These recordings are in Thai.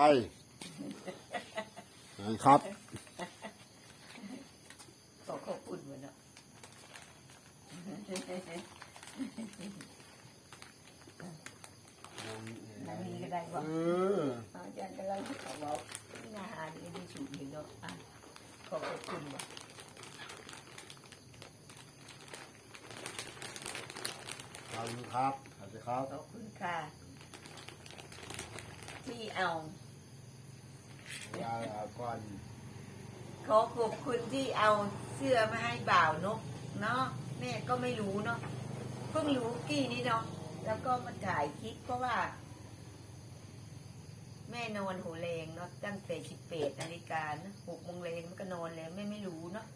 นะครับขอขอบคุณเหมือนเนาะนั่งนี่ก็ได้บ่เอออาจารย์กำลังเขาบอกหน้าหาดีดีสุดเห็นเนาะอะขอขอบคุณว่ะขอบคุณครับสวัสดีครับขอบคุณค่ะที่เอา ยาก่อนขอขอบคุณที่เอาเสื้อมาให้บ่าวนกเนาะแม่ก็ไม่รู้เนาะเพิ่งรู้กี้นี้เนาะแล้วก็มาถ่ายคลิปเพราะว่า แม่นอนหัวแรงเนาะตั้งแต่สิบเปดนาฬิกานะหกโมงแรงมันก็นอนแล้วแม่ไม่รู้เนาะ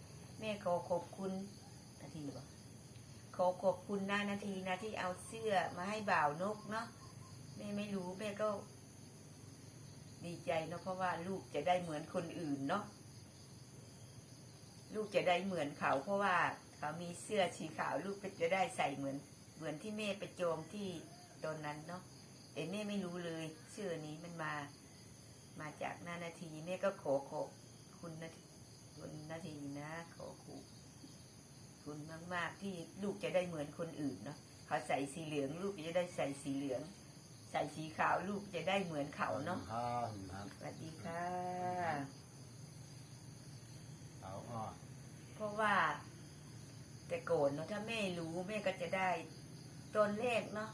แม่ขอขอบคุณนาทีวะขอขอบคุณนานาทีนะที่เอาเสื้อมาให้บ่าวนกเนาะแม่ไม่รู้แม่ก็ ใจเนาะเพราะว่าลูกจะได้เหมือนคนอื่นเนาะลูกจะได้เหมือนเขา เพราะว่าเขามีเสื้อสีขาวลูกก็จะได้ใส่เหมือน เหมือนที่แม่ไปโจมที่ตอนนั้นเนาะแต่แม่ไม่รู้เลยเสื้อนี้มันมา มาจากหน้านาทีแม่ก็ขอขอบคุณนาทีคุณนาทีนะขอขอบคุณมาก ๆ ที่ลูกจะได้เหมือนคนอื่นเนาะเขาใส่สีเหลือง ลูกจะได้ใส่สีเหลือง ใส่สีขาวลูกจะได้เหมือนเขาเนาะครับครับสวัสดีค่ะเอาอะเพราะว่า แต่โกนเนาะถ้าแม่รู้แม่ก็จะได้ตอนแรกเนาะ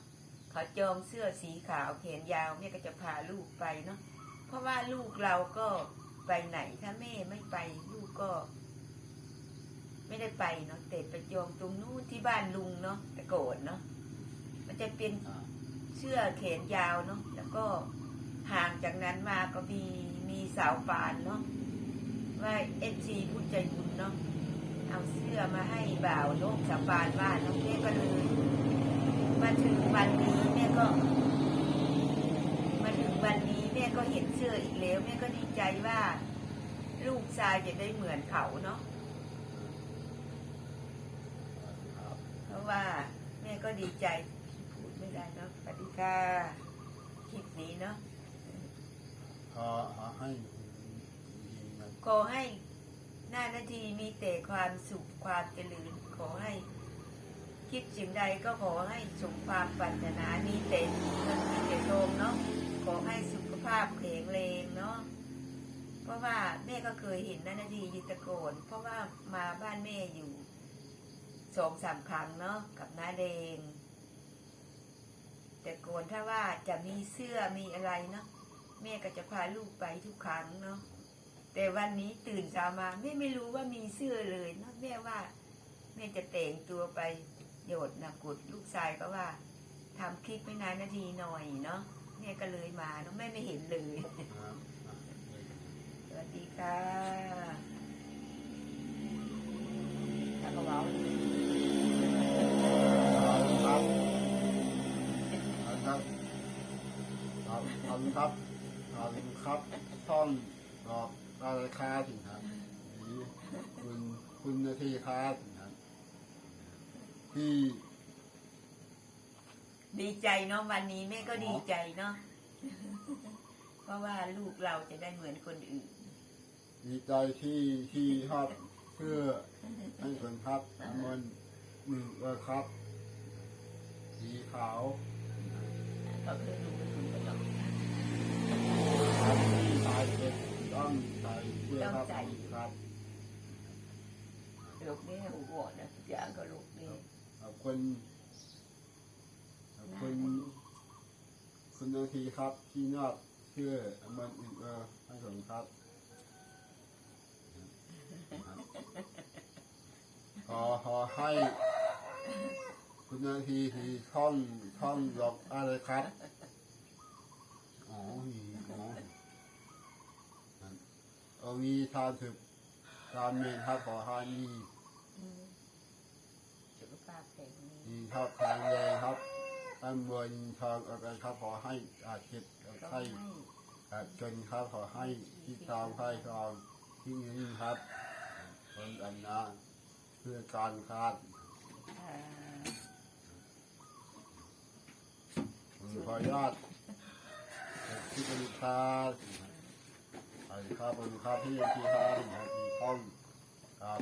เขาจองเสื้อสีขาวแขนยาวแม่ก็จะพาลูกไปเนาะเพราะว่าลูกเราก็ไปไหนถ้าแม่ไม่ไปลูกก็ ไม่ได้ไปเนาะแต่ไปจองตรงนู้นที่บ้านลุงเนาะแต่โกนเนาะมันจะเป็น อะ เสื้อแขนยาวเนาะแล้วก็ห่างจากนั้นมาก็มีมีสาวปานเนาะว่าเอซีผู้ใจบุญเนาะเอาเสื้อมาให้บ่าวนกสาวปานว่าน้องแม่ก็เลยมาถึงวันนี้แม่ก็ มาถึงวันนี้แม่ก็เห็นเสื้ออีกแล้วแม่ก็ดีใจว่า ลูกชายจะได้เหมือนเขาเนาะครับเพราะว่าแม่ก็ดีใจพูด ไม่ได้เนาะสวัสดีค่ะคลิปนี้เนาะขอขอให้ดีนะขอให้หน้านาทีมีแต่ความสุขความเจริญขอให้คิดสิ่งใดก็ขอให้สมความปรารถนามีแต่เงินมีแต่ทองเนาะขอให้สุขภาพแข็งแรงเนาะเพราะว่าแม่ก็เคยเห็นหน้านาทีอยิตะโกน เพราะว่ามาบ้านแม่อยู่สองสามครั้งเนาะกับน้าแดง แต่โกนถ้าว่าจะมีเสื้อมีอะไรเนาะแม่ก็จะพาลูกไปทุกครั้งเนาะแต่วันนี้ตื่นเช้ามาแม่ไม่รู้ว่ามีเสื้อเลยนะแม่ว่าแม่จะแต่งตัวไปโยดนะกุดลูกชายก็ว่าทำคลิปไม่นานนาทีหน่อยเนาะแม่ก็เลยมาเนาะแม่ไม่เห็นเลยครับอะสวัสดีค่ะถ้ากระเป๋า ครับครับ ครับขอบคุณครับขอบคุณครับท่องออกราคาถึงครับนี่คุณคุณนาทีครับครับที่ดีใจเนาะวันนี้แม่ก็ดีใจเนาะเพราะว่าลูกเราจะได้เหมือนคนอื่น ดีใจที่ที่ชอบเพื่อให้คนครับมันหนึ่งเลยครับ สีขาว ก็คือดู ลูกนี่หูบอดนะอย่างก็ลูกนี่ขอบคุณขอบคุณคุณนาทีครับที่นอกเพื่อมันอีกเออให้ผมครับ ขอขอให้ คุณนาทีที่ท่องท่องหลอกอะไรครับอ๋อมีอ๋อเอามีทานถึกตามเมนครับขอให้มีอืมสุขภากแข็งมีชอบทางเลยครับตั้งบนทองอะไรครับขอให้อาจิตให้จนครับขอให้ที่ตามให้ทองที่นี้ครับคนอันนาเพื่อการคาดผมขออนุญาตที่เป็นการไอ้ครับบริการที่ที่ห้างที่ห้องครับ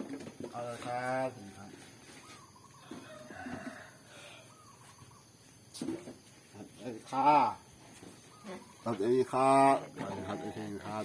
อะไรครับ หัดไอ้ข้าหัดไอ้ข้าหัดไอ้แข้งข้า